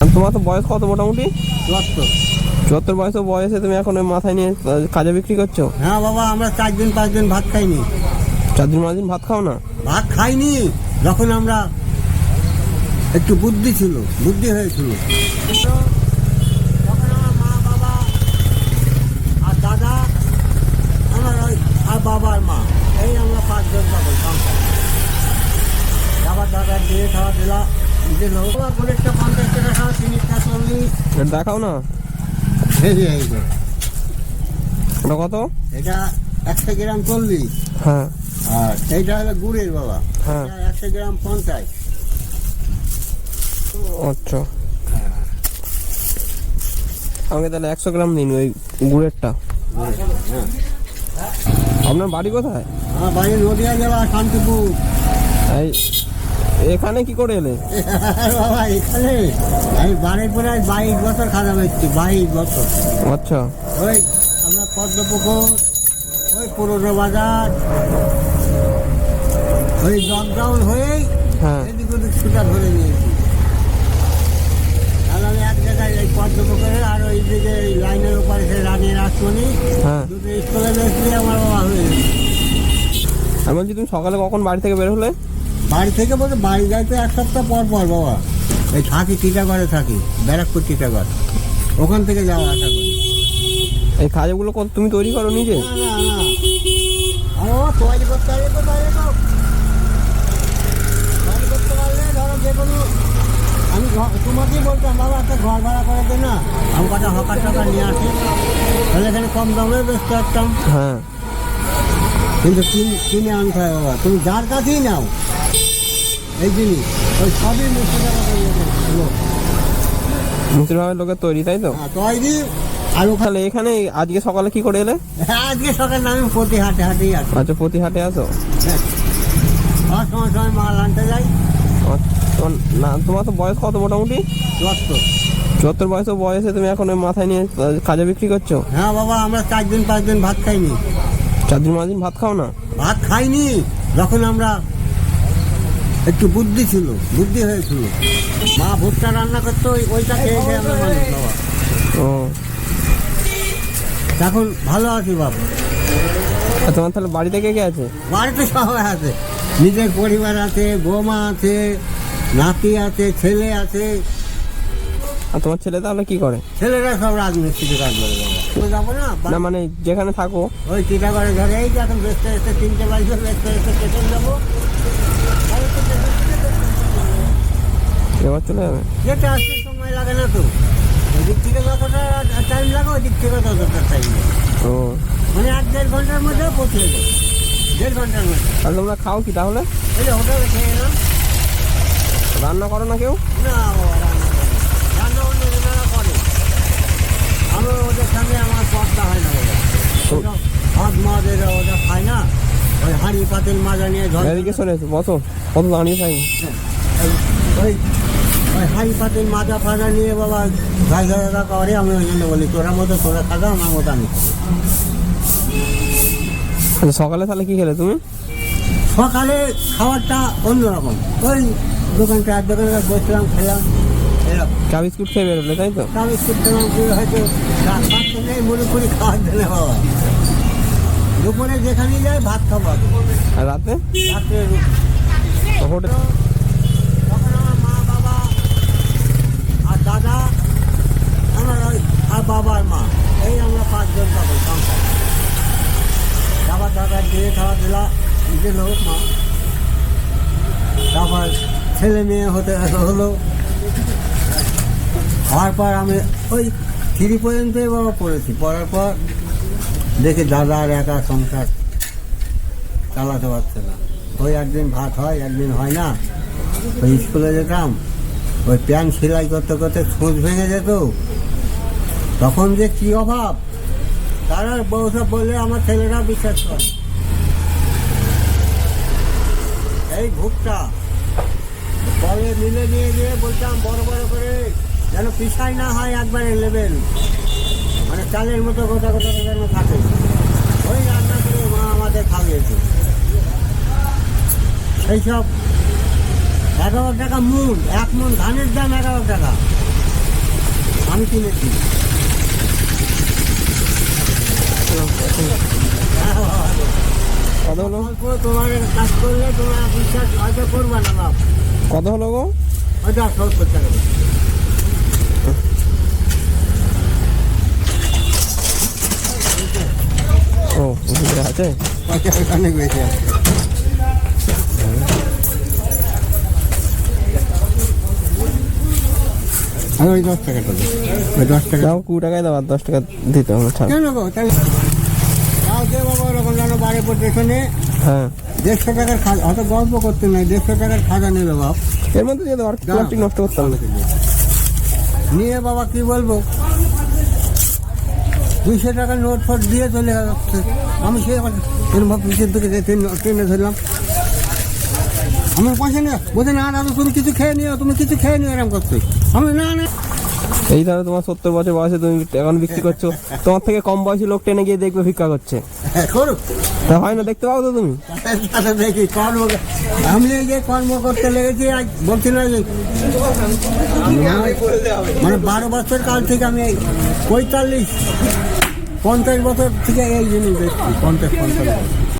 তোমার তো বয়স কত মোটামুটি? চুয়াত্তর। চুয়াত্তর বয়স বয়সে তুমি এখন ওই মাথায় নিয়ে কাজে বিক্রি করছ? হ্যাঁ বাবা আমরা চার দিন পাঁচ দিন ভাত খাইনি। চার দিন পাঁচ দিন ভাত খাও না? ভাত খাইনি যখন আমরা একটু বুদ্ধি ছিল বুদ্ধি হয়েছিল। আমার মা বাবা আর দাদা আমার ওই আর বাবা আর মা এই আমরা পাঁচজন পাবো সংসার। দাদা দিয়ে খাওয়া দিলা দেখাও না। ওটা কত? এটা একশো গ্রাম চল্লিশ হ্যাঁ। আর এইটা হলো গুড়ের বাবা। হ্যাঁ। একশো গ্রাম পঞ্চাশ। আচ্ছা। আমাকে তাহলে একশো গ্রাম দিন ওই গুড়েরটা। হ্যাঁ। আপনার বাড়ি কোথায়? আমার বাড়ি নদিয়া জেলা শান্তিপুর। এই এখানে কি করে এলে? বাবা এখানে আমি বাড়ির পরে আজ বাইশ বছর খারাপ হচ্ছে বাইশ বছর। আচ্ছা। ওই আমরা পদ্মপুকুর ওই পুরনো বাজার ওই লকডাউন হয়েই হ্যাঁ। এদিক ওদিক ছুটা ধরে নিয়েছি। আর আমি এক জায়গায় এই পদ্মপুকুরে আর ওই দিকে এই লাইনের উপরে সে রানীর আসমনি হ্যাঁ। দুটো স্কুলে আমার বাবা হয়ে আমি বলছি তুমি সকালে কখন বাড়ি থেকে বের হলে? বাড়ি থেকে বলতে বাড়ি যাইতে এক সপ্তাহ পর পর বাবা। এই থাকি টিটাগড়ে থাকি ব্যারাকপুর টিটাগড়। ওখান থেকে যাওয়া আসা করি। এই খাজাগুলো কত তুমি তৈরি করো নিজে। না না না। ও তৈরি করতে পারলে তো পারলে তো। তৈরি করতে পারলে ধরো যে কোনো আমি তোমাকেই বলতাম বাবা একটা ঘর ভাড়া করে দে না। আমি কটা হকার টকার নিয়ে আসি। তাহলে এখানে কম দামে বেচতে পারতাম। হ্যাঁ। কিন্তু কিনে আনতে হয় বাবা। তুমি যার কাছেই নাও। এই জিনিস ওই সবই মুর্শিদাবাদের লোক লোকের তৈরি তাই তো? হ্যাঁ, তৈরি। আর ওখানে এখানে আজকে সকালে কি করে এলে? আজকে সকালে আমি প্রতি হাটে হাটেই আসি। আচ্ছা প্রতি হাটে আসো? হ্যাঁ। আর সময় সময় মাল আনতে যাই। না তোমার তো বয়স কত মোটামুটি? চুয়াত্তর। চুয়াত্তর বয়স বয়সে তুমি এখন ওই মাথায় নিয়ে কাজে বিক্রি করছ? হ্যাঁ বাবা আমরা চার দিন পাঁচ দিন ভাত খাইনি। চার দিন পাঁচ দিন ভাত খাও না? ভাত খাইনি। যখন আমরা একটু বুদ্ধি ছিল বুদ্ধি হয়েছিল। মা ভুট্টা রান্না করতো ওই- ওইটা খেয়ে খেয়ে আমরা মানুষ বাবা। ও। এখন ভালো আছি বাবা। আর তোমার তাহলে বাড়িতে কে কে আছে? বাড়িতে সবাই আছে। নিজের পরিবার আছে বৌমা আছে নাতি আছে ছেলে আছে। আর তোমার ছেলে তাহলে কি করে? ছেলেরা সব রাজমিস্ত্রি কাজ করে বাবা। যাব না না মানে যেখানে থাকো। ওই টিটাগড়ে ঘরে এই যে এখন বেচতে বেচতে তিনটে বাইশ বেচতে বেচতে স্টেশন যাব। এবার চলে যাবে যেতে আসতে সময় লাগে না তো। ওই দিক থেকে যতটা টাইম লাগে ওই দিক থেকে ততটা টাইম লাগে। ও। মানে এক দেড় ঘণ্টার মধ্যে পৌঁছে যাবে দেড় ঘণ্টার মধ্যে। তাহলে তোমরা খাও কি তাহলে? যে হোটেলে খেয়ে এলাম রান্না করো না কেউ? না রান্না করে রান্না অন্য জনেরা করে। আমি ওদের সঙ্গে আমার পর্দা হয় না ওরা ভাত মাছ এরা ওরা খায় না। ওই হাঁড়ি পাতিল মাজা নিয়ে ঝড় এদিকে বসো। কত দাঁড়িয়ে ওই ওই হাঁড়ি পাতিল মাজা ফাজা নিয়ে বাবা ভাই দাদা করে আমি ওই জন্য বলি তোরা মতো তোরা খাগা আমার মতো আমি সকালে তাহলে কি খেলে তুমি? সকালে খাবারটা অন্যরকম। ওই দোকান চার দোকানে বসলাম খেলাম চা বিস্কুট খেয়ে বেরোলে তাই তো? আমি করতাম কি হয়তো রাত ফাত নেই মনে করি খাওয়ার জন্য বাবা। দুপুরে যেখানে যাই ভাত খাব আর রাতে? রুটি। হোটেল তখন আমার মা বাবা আর দাদা আমার ওই আর বাবা আর মা। এই আমরা পাঁচজন পাবো, সংসার। আবার দাদা দিয়ে খাওয়া দিলা মা। তারপর ছেলে মেয়ে হতে হলো। হওয়ার পর আমি ওই থ্রি পর্যন্তই বাবা পড়েছি। পড়ার পর দেখি দাদা আর একা সংসার চালাতে পারছে না। ওই একদিন ভাত হয়, একদিন হয় না। ওই স্কুলে যেতাম, ওই প্যান্ট সেলাই করতে করতে সুচ ভেঙে যেত। তখন যে কি অভাব? তারা বউসব বললে আমার ছেলেরা বিশ্বাস করে। এই ভুকটা বলে মিলে নিয়ে গিয়ে বলতাম, বড় বড় করে যেন পিসাই না হয় একবারে লেবেল। মানে চালের মতো গোটা গোটা যেন থাকে। ওই রান্না করে মা আমাদের খাওয়িয়েছে সেই সব এগারো টাকা মূল, এক মন ধানের দাম এগারো টাকা। আমি কিনেছি কত হলো? তোমার কাজ করলে তোমরা বিশ্বাস হয়তো করবে না বাপ। কত হলো গো? হয়তো আর টাকা দেবে। ও আছে? অনেক বেশি আছে আমি ওই দশ টাকাটা দেবো ওই দশ টাকা দাও কুড়ি টাকায় দাও আর দশ টাকা দিতে হবে কেন গো? তাহলে বাবা ওরকম যেন বাড়ি পড়তেছে হ্যাঁ। দেড়শো টাকার খাজা অত গল্প করতে নাই দেড়শো টাকার খাজা নেবে বাপ। এর মধ্যে দিয়ে দাও আর প্লাস্টিক নষ্ট করতে হবে না। নিয়ে বাবা কি বলব? দুইশো টাকার নোট ফোট দিয়ে চলে যাচ্ছে আমি সে আবার এরকম পিছন থেকে যে ট্রেন- ধরলাম। আমার পয়সা নেই। বলছে না দাদা তুমি কিছু খেয়ে নিও তুমি কিছু খেয়ে নিও এরকম না না এই ধরো তোমার সত্তর বছর বয়সে তুমি এখন বিক্রি করছ। তোমার থেকে কম বয়সী লোক টেনে গিয়ে দেখবে ভিক্ষা করছে। তা হয় না দেখতে পাও তো তুমি? দেখি কর্ম আমি এই যে কর্ম করতে লেগেছি আজ বলছি না মানে বারো বছর কাল থেকে আমি এই পঁয়তাল্লিশ পঞ্চাশ বছর থেকে এই জিনিস দেখছি পঞ্চাশ পঞ্চাশ